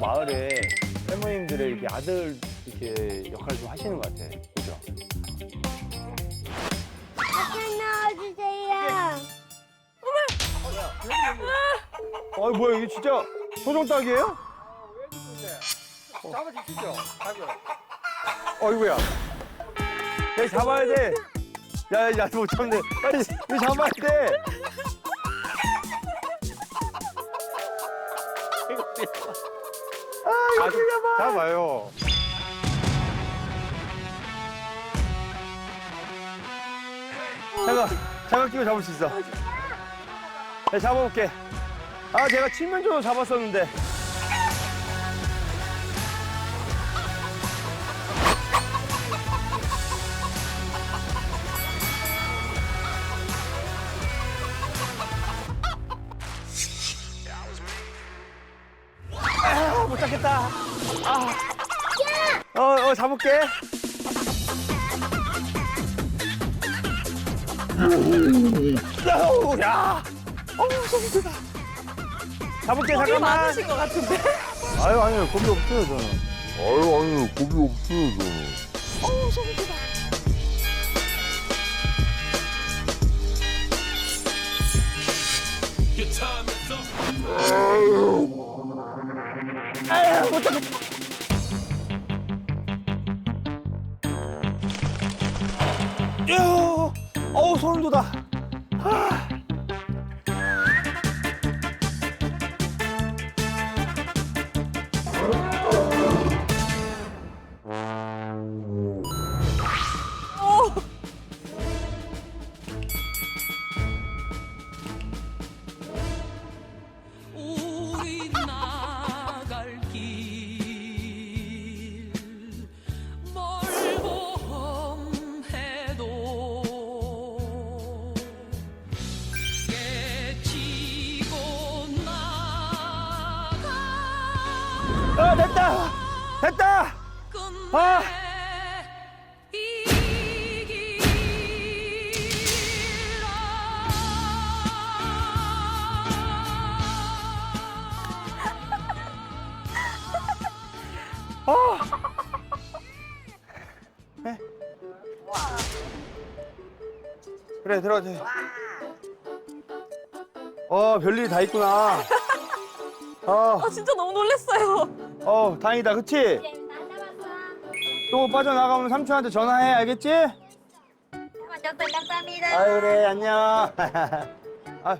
마을에 할머님들의 이렇게 아들 이렇게 역할을 좀 하시는 것 같아. 그죠? 아빠 넣어주세요. 아 뭐야 이게 진짜 소정 딱이에요? 잡아 주시죠. 가죠. 어이구야. 야 잡아야 돼. 야, 야, 못 참네. 빨리 이거 잡아야 돼. 아, 이거 잡아? 잡아요. 잠깐, 장갑 끼고 잡을 수 있어. 네, 잡아볼게. 아, 제가 칠면조로 잡았었는데. 겠다. 아. 어, 어, 잡을게. 아우, 야. 어우, 소리다. 잡을게, 잠깐만. 많으신 것 같은데. 아유, 아니요, 겁이 없어요, 저는. 아유 아니 겁이 없어요 저는 아유, 못 잡겠다. 유, 어우, 소름 돋아. 아. 아, 됐다. 됐다. 아. 이 그래, 들어가자. 어, 별일이 다 있구나. 어, 아, 진짜 너무 놀랐어요. 어, 다행이다, 그치? 네. 또 빠져나가면 삼촌한테 전화해, 알겠지? 감사합니다. 아유, 그래, 안녕. 아,